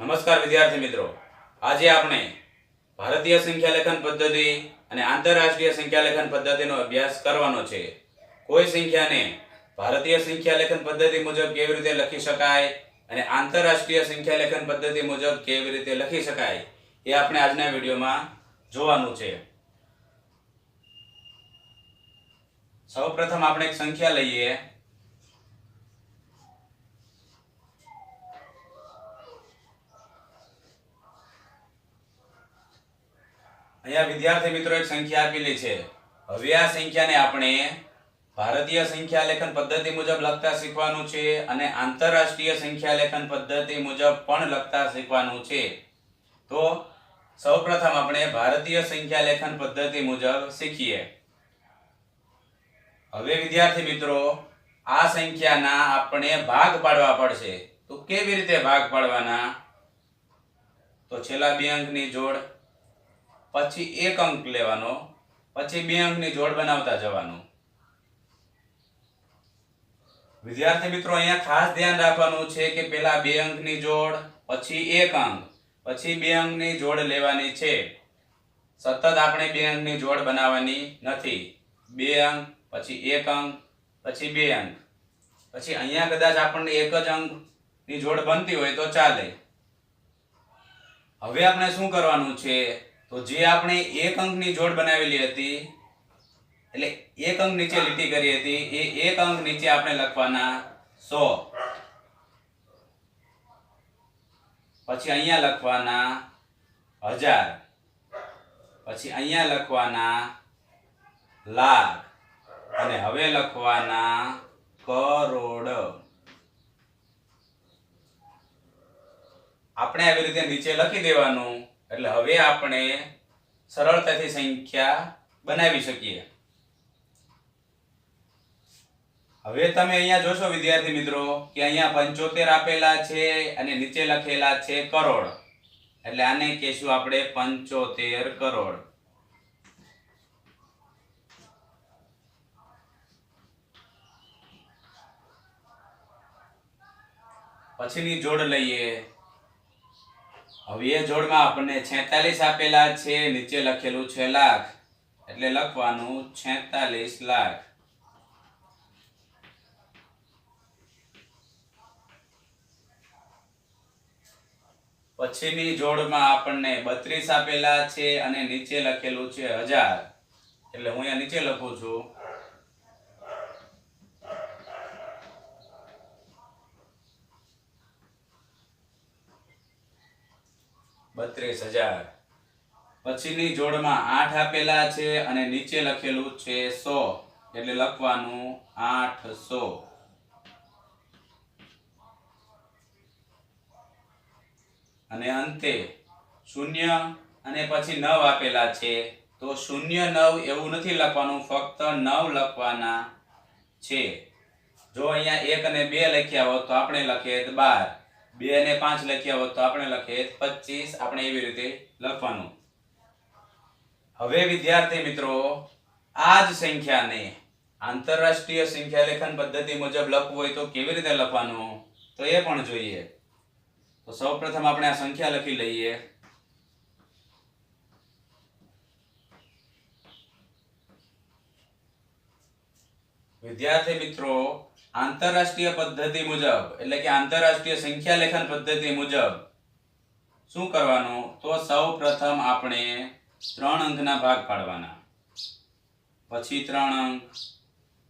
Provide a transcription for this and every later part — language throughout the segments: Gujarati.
નમસ્કાર વિદ્યાર્થી મિત્રો. આજે આપણે ભારતીય સંખ્યાલેખન પદ્ધતિ અને આંતરરાષ્ટ્રીય સંખ્યાલેખન પદ્ધતિનો અભ્યાસ કરવાનો છે. કોઈ સંખ્યાને ભારતીય સંખ્યાલેખન પદ્ધતિ મુજબ કેવી રીતે લખી શકાય અને આંતરરાષ્ટ્રીય સંખ્યાલેખન પદ્ધતિ મુજબ કેવી રીતે લખી શકાય એ આપણે આજના વિડીયોમાં જોવાનું છે. સૌપ્રથમ આપણે એક સંખ્યા લઈએ. અહીંયા વિદ્યાર્થી મિત્રો એક સંખ્યા આપેલી છે. હવે આ સંખ્યાને આપણે ભારતીય સંખ્યા લેખન પદ્ધતિ મુજબ લખતા શીખવાનું છે અને આંતરરાષ્ટ્રીય સંખ્યા લેખન પદ્ધતિ મુજબ પણ લખતા શીખવાનું છે. તો સૌપ્રથમ આપણે ભારતીય સંખ્યા લેખન પદ્ધતિ મુજબ શીખીએ. હવે વિદ્યાર્થી મિત્રો, આ સંખ્યાના આપણે ભાગ પાડવા પડશે. તો કેવી રીતે ભાગ પાડવાના? તો છેલ્લા બે અંકની જોડ પછી એક અંક લેવાનો, પછી બે અંકની જોડ બનાવતા જવાનું. વિદ્યાર્થી મિત્રો, અહીંયા ખાસ ધ્યાન રાખવાનું છે કે પેલા બે અંકની જોડ, પછી એક અંક, પછી બે અંકની જોડ લેવાની છે. સતત આપણે બે અંકની જોડ બનાવવાની નથી. બે અંક, પછી એક અંક, પછી બે અંક. પછી અહીંયા કદાચ આપણને એક જ અંકની જોડ બનતી હોય તો ચાલે. હવે આપણે શું કરવાનું છે? તો જે આપણે એક અંકની જોડ બનાવેલી હતી, એટલે એક અંક નીચે લીટી કરી હતી, એ એક અંક નીચે આપણે લખવાના સો. પછી અહીંયા લખવાના હજાર. પછી અહીંયા લખવાના લાખ. અને હવે લખવાના કરોડ. આપણે આવી રીતે નીચે લખી દેવાનું. એટલે હવે આપણે સરળતાથી સંખ્યા બનાવી શકીએ. હવે તમે અહીંયા જોશો, વિદ્યાર્થી મિત્રો, કે અહીંયા પંચોતેર આપેલા છે અને નીચે લખેલા છે કરોડ. એટલે આને કહેશું આપણે પંચોતેર કરોડ. પછીની જોડ લઈએ. હવે એ જોડમાં આપણને 46 આપેલા છે, નીચે લખેલું છે લાખ. એટલે લખવાનું 46 લાખ. પછીની જોડમાં આપણને 32 આપેલા છે અને નીચે લખેલું છે હજાર. એટલે હું અહીંયા નીચે લખું છું બત્રીસ હજાર પછીની જોડમાં આઠ આપેલા છે અને નીચે લખેલું છે સો. એટલે લખવાનું આઠસો. અને અંતે શૂન્ય અને પછી નવ આપેલા છે. તો શૂન્ય નવ એવું નથી લખવાનું, ફક્ત નવ લખવાના છે. જો અહીંયા એક અને બે લખ્યા હોત તો આપણે લખીએ બાર. બે અને પાંચ લખ્યા હોત તો આપણે લખીએ પચીસ. આપણે એવી રીતે લખવાનું. હવે વિદ્યાર્થી મિત્રો આ જ સંખ્યાને આંતરરાષ્ટ્રીય સંખ્યા લેખન પદ્ધતિ મુજબ લખવું હોય તો કેવી રીતે લખવાનું? તો એ પણ જોઈએ. તો સૌપ્રથમ આપણે આ સંખ્યા લખી લઈએ. વિદ્યાર્થી મિત્રો, આંતરરાષ્ટ્રીય પદ્ધતિ મુજબ, એટલે કે આંતરરાષ્ટ્રીય સંખ્યા લેખન પદ્ધતિ મુજબ શું કરવાનું? તો સૌ પ્રથમ આપણે ત્રણ અંકના ભાગ પાડવાના. પછી ત્રણ અંક,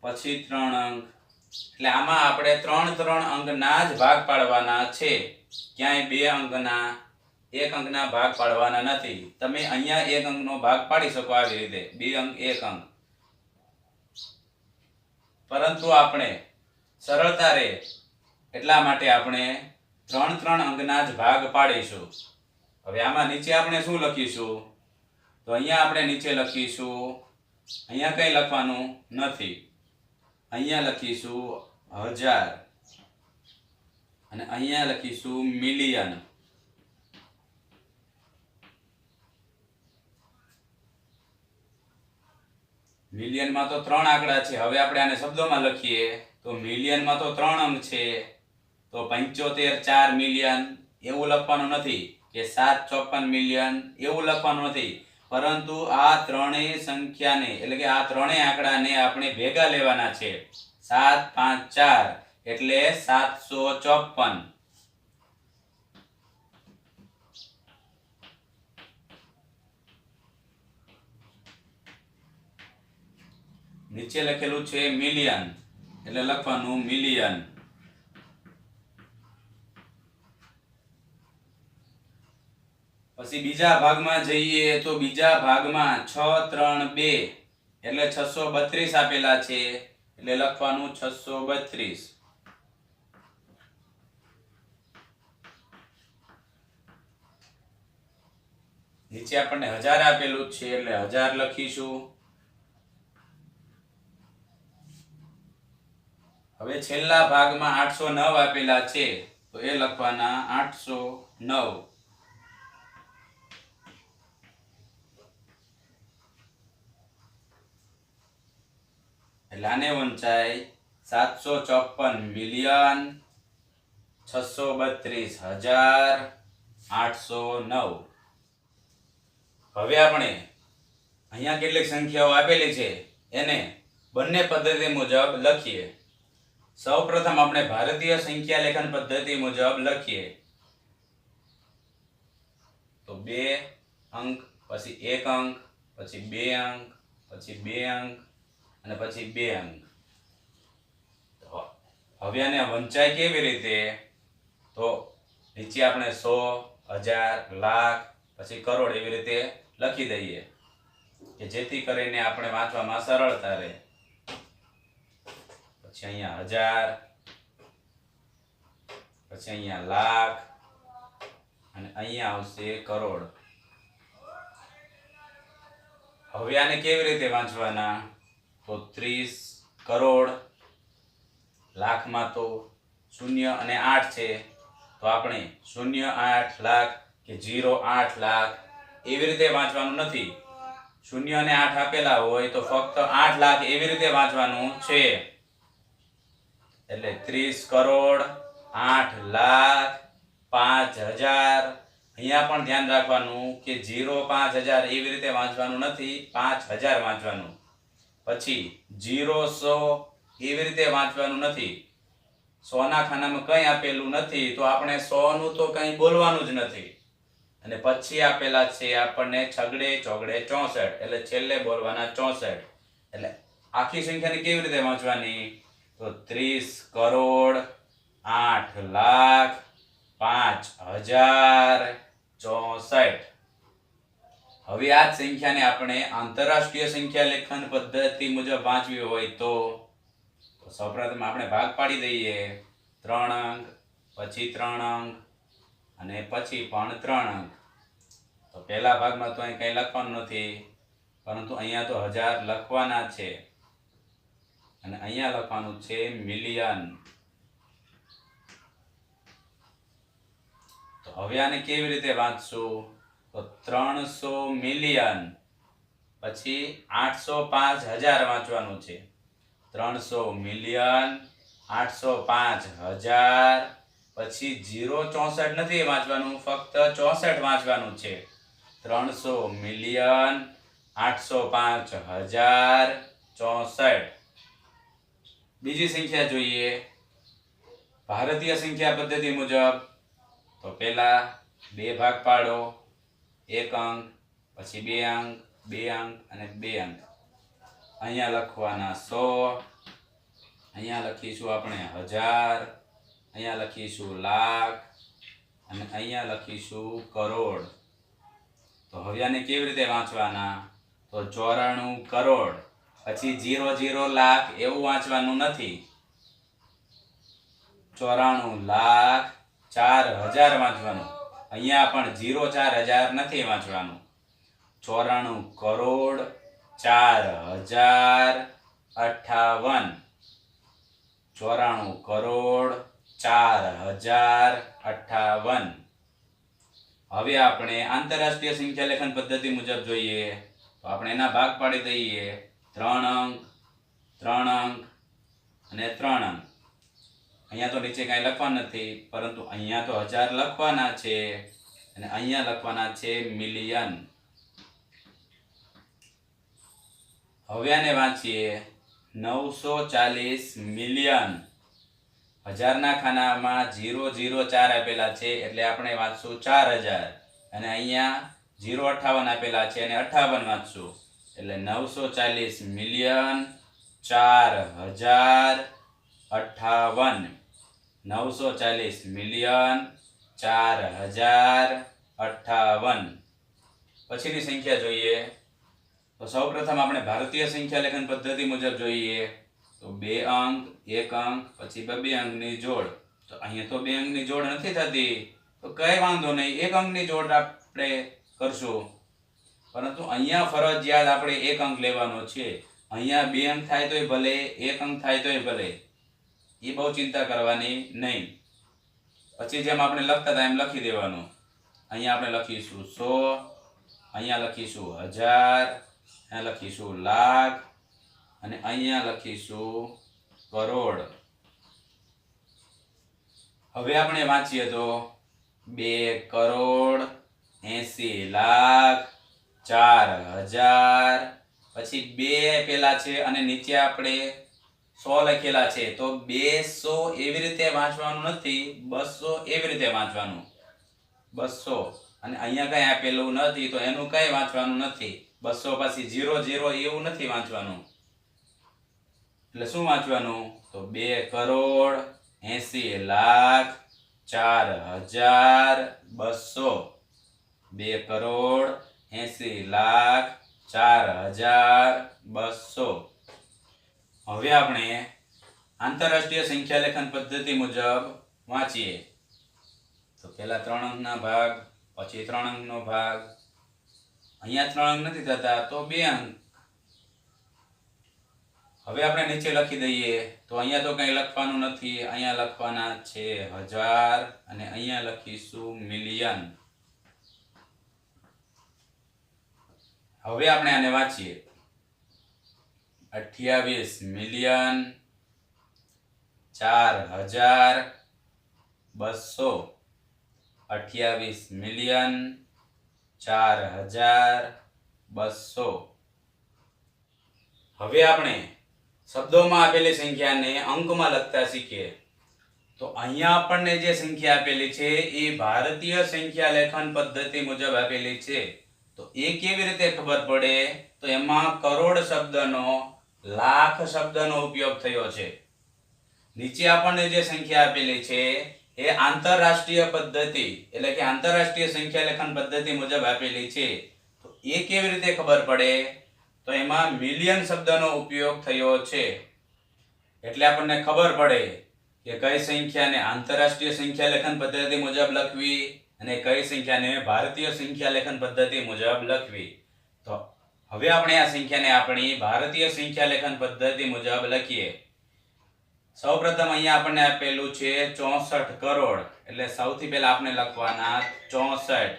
પછી ત્રણ અંક. એટલે આમાં આપણે ત્રણ ત્રણ અંકના જ ભાગ પાડવાના છે. ક્યાંય બે અંકના, એક અંકના ભાગ પાડવાના નથી. તમે અહીંયા એક અંકનો ભાગ પાડી શકો આવી રીતે. બે અંક, એક અંક. પરંતુ આપણે સરળતા રહે એટલા માટે આપણે ત્રણ ત્રણ અંકના જ ભાગ પાડીશું. હવે આમાં નીચે આપણે શું લખીશું? તો અહીંયા આપણે નીચે લખીશું. અહીંયા કંઈ લખવાનું નથી. અહીંયા લખીશું હજાર. અને અહીંયા લખીશું મિલિયન. મિલિયનમાં તો ત્રણ આંકડા છે. હવે આપણે આને શબ્દોમાં લખીએ. તો મિલિયનમાં તો ત્રણ અંક છે. તો પંચોતેર ચાર મિલિયન. એવું લખવાનું નથી કે સાત ચોપન મિલિયન. એવું લખવાનું નથી. પરંતુ આ ત્રણેય સંખ્યાને, એટલે કે આ ત્રણેય આંકડાને આપણે ભેગા લેવાના છે. સાત, પાંચ, ચાર, એટલે સાતસો ચોપન. નીચે લખેલું છે મિલિયન, એટલે લખવાનું મિલિયન. પછી બીજા ભાગમાં જઈએ તો બીજા ભાગમાં છ, ત્રણ, બે. એટલે છસો બત્રીસ આપેલા છે. એટલે લખવાનું છસો બત્રીસ. નીચે આપણને હજાર આપેલું છે, એટલે હજાર લખીશું. હવે છેલ્લા ભાગમાં આઠસો નવ આપેલા છે, તો એ લખવાના આઠસો નવ. એટલે આને વંચાય સાતસો ચોપન મિલિયન છસો બત્રીસ હજાર આઠસો નવ. હવે આપણે અહીંયા કેટલીક સંખ્યાઓ આપેલી છે, એને બંને પદ્ધતિ મુજબ લખીએ. સૌપ્રથમ આપણે ભારતીય સંખ્યા લેખન પદ્ધતિ મુજબ લખીએ. તો બે અંક, પછી એક અંક, પછી બે અંક, પછી બે અંક અને પછી બે અંક હવે આને વંચાય કેવી રીતે? તો નીચે આપણે સો, હજાર, લાખ, પછી કરોડ એવી રીતે લખી દઈએ. કે જેથી કરીને આપણે વાંચવામાં સરળતા રહે. પછી અહીંયા હજાર, પછી અહીંયા લાખ, અને અહીંયા આવશે કરોડ. હવે આને કેવી રીતે વાંચવાના? તો ત્રીસ કરોડ લાખમાં તો શૂન્ય અને આઠ છે. તો આપણે શૂન્ય આઠ લાખ કે જીરો આઠ લાખ એવી રીતે વાંચવાનું નથી. શૂન્ય અને આઠ આપેલા હોય તો ફક્ત આઠ લાખ એવી રીતે વાંચવાનું છે. એટલે ત્રીસ કરોડ આઠ લાખ પાંચ હજાર. અહીંયા પણ ધ્યાન રાખવાનું કે જીરો પાંચ હજાર એવી રીતે વાંચવાનું નથી, પાંચ હજાર વાંચવાનું. પછી જીરો સો એવી રીતે વાંચવાનું નથી. સોના ખાનામાં કંઈ આપેલું નથી, તો આપણે સોનું તો કંઈ બોલવાનું જ નથી. અને પછી આપેલા છે આપણને છગડે ચોગડે ચોસઠ, એટલે છેલ્લે બોલવાના ચોસઠ. એટલે આખી સંખ્યાને કેવી રીતે વાંચવાની? તો ત્રીસ કરોડ આઠ લાખ પાંચ હજાર ચોસઠ હવે આ સંખ્યાને આપણે આંતરરાષ્ટ્રીય સંખ્યા લેખન પદ્ધતિ મુજબ વાંચવી હોય તો તો સૌપ્રથમ આપણે ભાગ પાડી દઈએ. ત્રણ અંક, પછી ત્રણ અંક, અને પછી પણ ત્રણ અંક. તો પહેલા ભાગમાં તો અહીં કંઈ લખવાનું નથી, પરંતુ અહીંયા તો હજાર લખવાના છે. અને અહીંયા લખવાનું છે મિલિયન. તો હવે આને કેવી રીતે વાંચશું? તો ત્રણસો મિલિયન, પછી આઠસો પાંચ હજાર વાંચવાનું છે. ત્રણસો મિલિયન, આઠસો પાંચ હજાર, પછી જીરો ચોસઠ નથી વાંચવાનું, ફક્ત ચોસઠ વાંચવાનું છે. ત્રણસો મિલિયન, આઠસો પાંચ હજાર, ચોસઠ. બીજી સંખ્યા જોઈએ. ભારતીય સંખ્યા પદ્ધતિ મુજબ, તો પહેલા બે ભાગ પાડો. એક અંક, પછી બે અંક બે અંક અને બે અંક. અહીંયા લખવાના સો, અહીંયા લખીશું આપણે હજાર, અહીંયા લખીશું લાખ, અને અહીંયા લખીશું કરોડ. તો હવે આને કેવી રીતે વાંચવાના? તો ચોરાણું કરોડ, પછી જીરો જીરો લાખ એવું વાંચવાનું નથી. ચોરાણું લાખ ચાર હજાર વાંચવાનું. અહીંયા પણ જીરો ચાર હજાર નથી વાંચવાનું. ચોરાણું કરોડ ચાર હજાર અઠાવન. ચોરાણું કરોડ ચાર હજાર અઠાવન. હવે આપણે આંતરરાષ્ટ્રીય સંખ્યા લેખન પદ્ધતિ મુજબ જોઈએ. તો આપણે એના ભાગ પાડી દઈએ. ત્રણ અંક ત્રણ અંક અને ત્રણ અંક. અહીંયા તો નીચે કાંઈ લખવાનું નથી, પરંતુ અહીંયા તો હજાર લખવાના છે અને અહીંયા લખવાના છે મિલિયન. હવે આને વાંચીએ. નવસો ચાલીસ મિલિયન. હજારના ખાનામાં જીરો જીરો ચાર આપેલા છે, એટલે આપણે વાંચશું ચાર હજાર. અને અહીંયા જીરો અઠાવન આપેલા છે અને અઠાવન વાંચશું. એટલે નવસો ચાલીસ મિલિયન ચાર હજાર અઠાવન. નવસો ચાલીસ મિલિયન ચાર હજાર અઠાવન પછીની સંખ્યા જોઈએ. તો સૌપ્રથમ આપણે ભારતીય સંખ્યા લેખન પદ્ધતિ મુજબ જોઈએ. તો બે અંક, એક અંક, પછી બબે અંકની જોડ. તો અહીંયા તો બે અંકની જોડ નથી થતી. તો કઈ વાંધો નહીં, એક અંકની જોડ આપણે કરશું. પરંતુ અહીંયા ફરજિયાત આપણે એક અંક લેવાનો છે. અહીંયા બે અંક થાય તોય ભલે, એક અંક થાય તોય ભલે. એ બહુ ચિંતા કરવાની નહીં. પછી જેમ આપણે લખતા હતા એમ લખી દેવાનું. અહીંયા આપણે લખીશું સો, અહીંયા લખીશું હજાર, અહીંયા લખીશું લાખ, અને અહીંયા લખીશું કરોડ. હવે આપણે વાંચીએ તો બે કરોડ એસી લાખ ચાર હજાર, પછી બે પેલા છે અને નીચે આપણે સો લખેલા છે. તો બેસો એવી રીતે વાંચવાનું નથી, બસો એવી રીતે વાંચવાનું. બસો. અને અહીંયા કંઈ આપેલું નથી, તો એનું કંઈ વાંચવાનું નથી. બસો પછી જીરો જીરો એવું નથી વાંચવાનું. એટલે શું વાંચવાનું? તો બે કરોડ એસી લાખ ચાર હજાર બસો. બે કરોડ એસી લાખ ચાર હજાર બસો. હવે આપણે આંતરરાષ્ટ્રીય સંખ્યા લેખન પદ્ધતિ મુજબ વાંચીએ. તો પહેલાં ત્રણ અંકના ભાગ, પછી ત્રણ અંકનો ભાગ. અહીંયા ત્રણ અંક નથી થતા, તો બે અંક. હવે આપણે નીચે લખી દઈએ. તો અહીંયા તો કંઈ લખવાનું નથી, અહીંયા લખવાના છે હજાર અને અહીંયા લખીશું મિલિયન. હવે આપણે આને વાંચીએ. અઠ્યાવીસ મિલિયન ચાર હજાર બસો અઠ્યાવીસ મિલિયન ચાર હજાર બસો. હવે આપણે શબ્દોમાં આપેલી સંખ્યાને અંકમાં લખતા શીખીએ. તો અહીંયા આપણને જે સંખ્યા આપેલી છે એ ભારતીય સંખ્યા લેખન પદ્ધતિ મુજબ આપેલી છે. તો એ કેવી રીતે ખબર પડે? તો એમાં કરોડ શબ્દનો લાખ શબ્દનો ઉપયોગ થયો છે. નીચે આપણને જે સંખ્યા આપેલી છે, એ આંતરરાષ્ટ્રીય પદ્ધતિ, એટલે કે આંતરરાષ્ટ્રીય સંખ્યા લેખન પદ્ધતિ મુજબ આપેલી છે. તો એ કેવી રીતે ખબર પડે? તો એમાં મિલિયન શબ્દનો ઉપયોગ થયો છે. એટલે આપણને ખબર પડે કે કઈ સંખ્યાને આંતરરાષ્ટ્રીય સંખ્યા લેખન પદ્ધતિ મુજબ લખવી અને કઈ સંખ્યાને ભારતીય સંખ્યા લેખન પદ્ધતિ મુજબ લખવી. તો હવે આપણે આ સંખ્યાને આપણી ભારતીય સંખ્યા લેખન પદ્ધતિ મુજબ લખીએ. સૌપ્રથમ અહીંયા આપણને આપેલું છે ચોસઠ કરોડ. એટલે સૌથી પહેલા આપણે લખવાના ચોસઠ.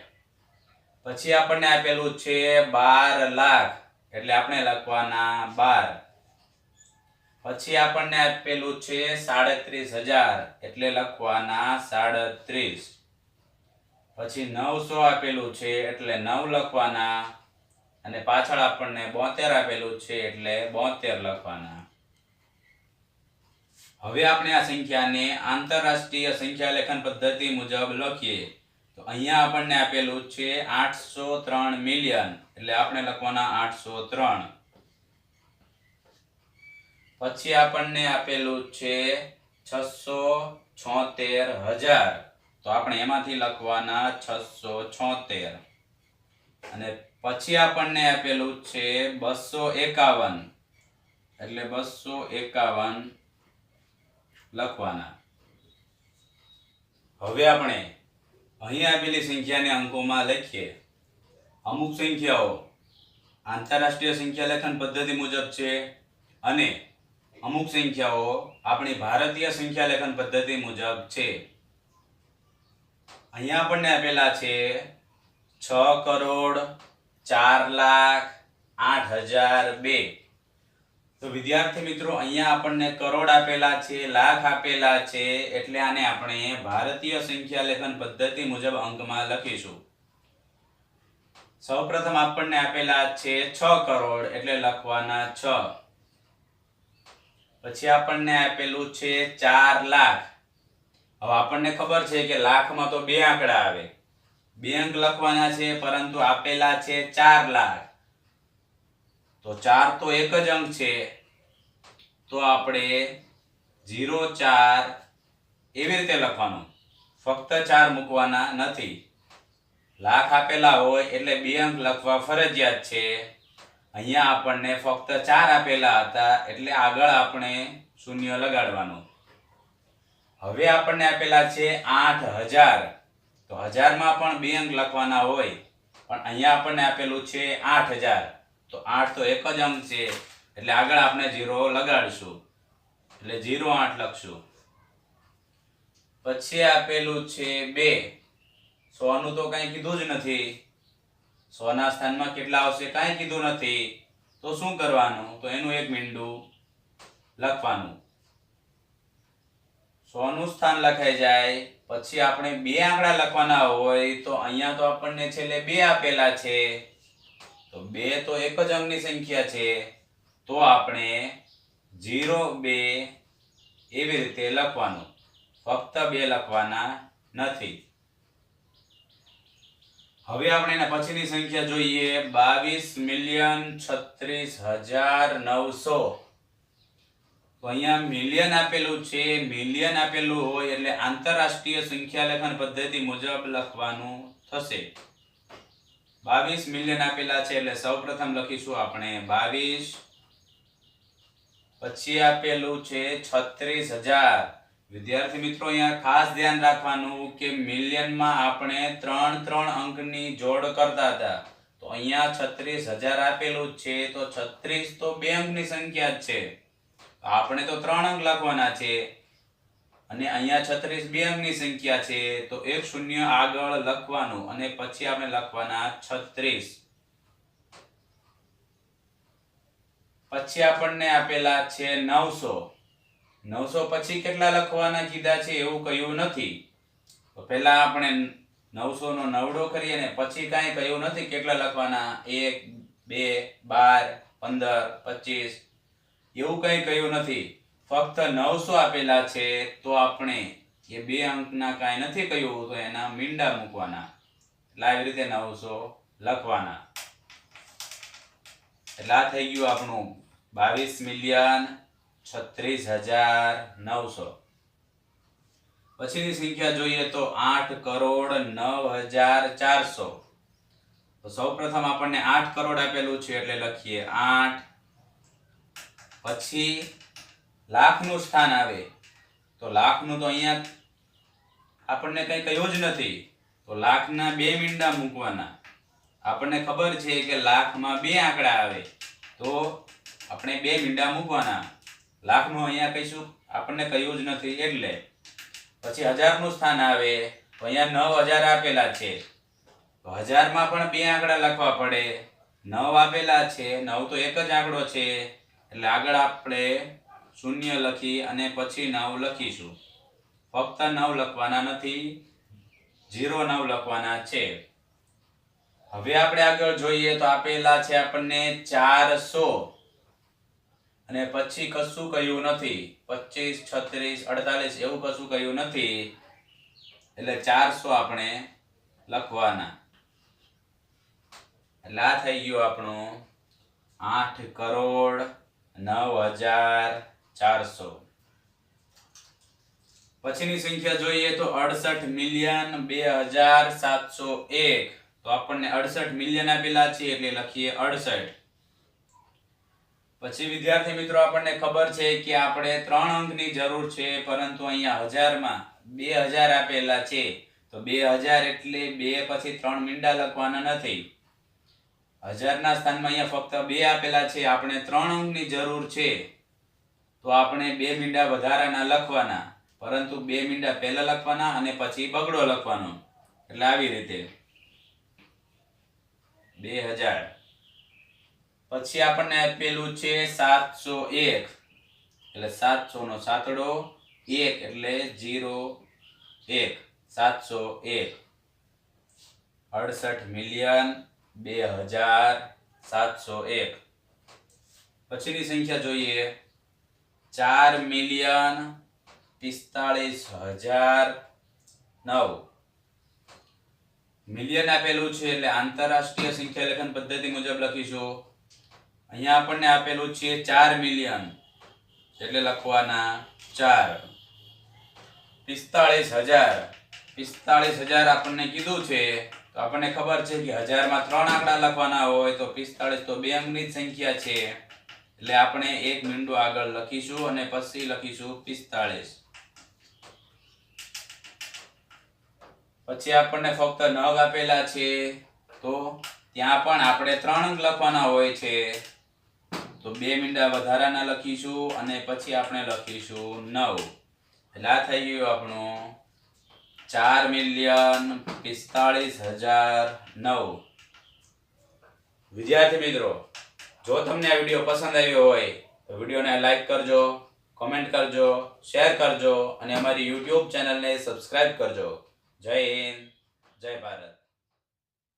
પછી આપણને આપેલું છે બાર લાખ. એટલે આપણે લખવાના બાર. પછી આપણને આપેલું છે સાડત્રીસ હજાર. એટલે લખવાના સાડત્રીસ. પછી નવસો આપેલું છે એટલે નવ લખવાના અને પાછળ આપણને બોતેર આપેલું છે એટલે બોતેર લખવાના. હવે આપણે આ સંખ્યાને આંતરરાષ્ટ્રીય સંખ્યા લેખન પદ્ધતિ મુજબ લખીએ. તો અહીંયા આપણને આપેલું છે આઠસો ત્રણ મિલિયન, એટલે આપણે લખવાના આઠસો ત્રણ. પછી આપણને આપેલું છે છસો છોતેર હજાર. તો આપણે એમાંથી લખવાના છસો છોતેર. અને પછી આપણને આપેલું છે બસો એકાવન. એટલે બસો એકાવન લખવાના. હવે આપણે અહીં આપેલી સંખ્યાને અંકોમાં લખીએ. અમુક સંખ્યાઓ આંતરરાષ્ટ્રીય સંખ્યા લેખન પદ્ધતિ મુજબ છે અને અમુક સંખ્યાઓ આપણી ભારતીય સંખ્યા લેખન પદ્ધતિ મુજબ છે. અહીંયા આપણને આપેલા છે છ કરોડ ચાર લાખ આઠ હજાર બે. તો વિદ્યાર્થી મિત્રો, અહીંયા આપણને કરોડ આપેલા છે, લાખ આપેલા છે, એટલે આને આપણે ભારતીય સંખ્યા લેખન પદ્ધતિ મુજબ અંકમાં લખીશું. સૌપ્રથમ આપણને આપેલા છે છ કરોડ, એટલે લખવાના છ. પછી આપણને આપેલું છે ચાર લાખ. હવે આપણને ખબર છે કે લાખમાં તો બે આંકડા આવે. બે અંક લખવાના છે, પરંતુ આપેલા છે ચાર લાખ. તો ચાર તો એક જ અંક છે. તો આપણે જીરો ચાર એવી રીતે લખવાનું. ફક્ત ચાર મૂકવાના નથી. લાખ આપેલા હોય એટલે બે અંક લખવા ફરજિયાત છે. અહીંયા આપણને ફક્ત ચાર આપેલા હતા, એટલે આગળ આપણે શૂન્ય લગાડવાનું. હવે આપણને આપેલા છે આઠ હજાર. તો હજારમાં પણ બે અંક લખવાના હોય, પણ અહીંયા આપણને આપેલું છે આઠ હજાર. તો આઠ તો એક જ અંક છે, એટલે આગળ આપણે જીરો લગાડીશું. એટલે જીરો આઠ લખશું. પછી આપેલું છે બે. સોનું તો કાંઈ કીધું જ નથી. સોના સ્થાનમાં કેટલા આવશે કાંઈ કીધું નથી. તો શું કરવાનું? તો એનું એક મીંડું લખવાનું. સોનું સ્થાન લખાઈ જાય, પછી આપણે બે આંકડા લખવાના હોય તો અહીંયા તો આપણને છેલ્લે બે આપેલા છે. તો બે તો એક જ અંકની સંખ્યા છે. તો આપણે જીરો બે એવી રીતે લખવાનું. ફક્ત બે લખવાના નથી. હવે આપણે એના પછીની સંખ્યા જોઈએ. બાવીસ મિલિયન છત્રીસ હજાર નવસો. તો અહીંયા મિલિયન આપેલું છે મિલિયન આપેલું હોય એટલે આંતરરાષ્ટ્રીય સંખ્યા લેખન પદ્ધતિ મુજબ લખવાનું થશે. બાવીસ મિલિયન આપેલા છે એટલે સૌપ્રથમ લખીશું આપણે. બાવીસ પછી આપેલું છે છત્રીસ હજાર. વિદ્યાર્થી મિત્રો, અહીંયા ખાસ ધ્યાન રાખવાનું કે મિલિયનમાં આપણે ત્રણ ત્રણ અંકની જોડ કરતા હતા. તો અહીંયા છત્રીસ હજાર આપેલું છે, તો છત્રીસ તો બે અંકની સંખ્યા જ છે. આપણે તો ત્રણ અંક લખવાના છે અને અહીંયા છત્રીસ બે અંકની સંખ્યા છે, તો એક શૂન્ય આગળ લખવાનું અને પછી આપણે લખવાના છત્રીસ. પછી આપણને આપેલા છે નવસો. નવસો પછી કેટલા લખવાના કીધા છે એવું કહ્યું નથી. તો પહેલા આપણે નવસો નો નવડો કરીએ ને પછી કાંઈ કહ્યું નથી. કેટલા લખવાના? એક, બે, બાર, પંદર, પચીસ એવું કંઈ કહ્યું નથી. ફક્ત નવસો આપેલા છે તો આપણે એ બે અંકના કાંઈ નથી કહ્યું તો એના મીંડા મૂકવાના. એટલે આવી રીતે નવસો લખવાના. એટલે આ થઈ ગયું આપણું બાવીસ મિલિયન છત્રીસ હજાર નવસો. પછીની સંખ્યા જોઈએ તો આઠ કરોડ નવ હજાર ચારસો. તો સૌપ્રથમ આપણને આઠ કરોડ આપેલું છે એટલે લખીએ આઠ પછી લાખનું સ્થાન આવે, તો લાખનું તો અહીંયા આપણને કંઈ કહ્યું જ નથી. તો લાખના બે મીંડા મૂકવાના. આપણને ખબર છે કે લાખમાં બે આંકડા આવે, તો આપણે બે મીંડા મૂકવાના. લાખનું અહીંયા કહીશું, આપણને કહ્યું જ નથી એટલે. પછી હજારનું સ્થાન આવે, તો અહીંયા નવ હજાર આપેલા છે. તો હજારમાં પણ બે આંકડા લખવા પડે. નવ આપેલા છે, નવ તો એક જ આંકડો છે. એટલે આગળ આપણે શૂન્ય લખી અને પછી નવ લખીશું. ફક્ત નવ લખવાના નથી, ઝીરો નવ લખવાના છે. હવે આપણે આગળ જોઈએ તો આપેલા છે આપણને ચારસો. અને પછી કશું કહ્યું નથી. પચીસ, છત્રીસ, અડતાલીસ એવું કશું કહ્યું નથી. એટલે ચારસો આપણે લખવાના. એટલે આ થઈ ગયું આપણું આઠ કરોડ. નવ હજાર ચારસો. પછીની સંખ્યા જોઈએ તો અડસઠ મિલિયન બે હજાર સાતસો એક. તો આપણને અડસઠ મિલિયન આપેલા છે એટલે લખીએ અડસઠ. પછી વિદ્યાર્થી મિત્રો, આપણને ખબર છે કે આપણે ત્રણ અંકની જરૂર છે, પરંતુ અહીંયા હજારમાં બે હજાર આપેલા છે. તો બે હજાર એટલે બે પછી ત્રણ મીંડા લખવાના નથી. હજારના સ્થાનમાં અહીંયા ફક્ત બે આપેલા છે. આપણે ત્રણ અંકની જરૂર છે. તો આપણે બે મીંડા વધારાના લખવાના. પરંતુ બે મીંડા પહેલા લખવાના અને પછી બગડો લખવાનો. એટલે આવી રીતે. બે હજાર. પછી આપણને આપેલું છે સાતસો એક. એટલે સાતસો નો સાતડો એક એટલે જીરો એક. સાતસો એક. અડસઠ મિલિયન બે હજાર સાતસો એક. પછીની સંખ્યા જોઈએ. ચાર મિલિયન પિસ્તાળીસ હજાર નવ. મિલિયન આપેલું છે એટલે આંતરરાષ્ટ્રીય સંખ્યા લેખન પદ્ધતિ મુજબ લખીશું. અહીંયા આપણને આપેલું છે ચાર મિલિયન. એટલે લખવાના ચાર. પિસ્તાળીસ હજાર. પિસ્તાળીસ હજાર આપણને કીધું છે. તો આપણને ખબર છે કે હજારમાં ત્રણ આંકડા લખવાના હોય તો પિસ્તાળીસ તો બે અંકની સંખ્યા છે. એટલે આપણે એક મીંડું આગળ લખીશું અને પછી લખીશું પિસ્તાળીસ. પછી આપણને ફક્ત નવ આપેલા છે. તો ત્યાં પણ આપણે ત્રણ અંક લખવાના હોય છે. તો બે મીંડા વધારાના લખીશું અને પછી આપણે લખીશું નવ. એટલે આ થઈ ગયું આપણું ચાર મિલિયન પિસ્તાળીસ હજાર નવ. વિદ્યાર્થી મિત્રો, જો તમને આ વીડિયો પસંદ આવ્યો હોય, તો વિડીયોને લાઈક કરજો, કોમેન્ટ કરજો, શેર કરજો અને અમારી યુટ્યુબ ચેનલને સબસ્ક્રાઇબ કરજો. જય હિન્દ, જય ભારત.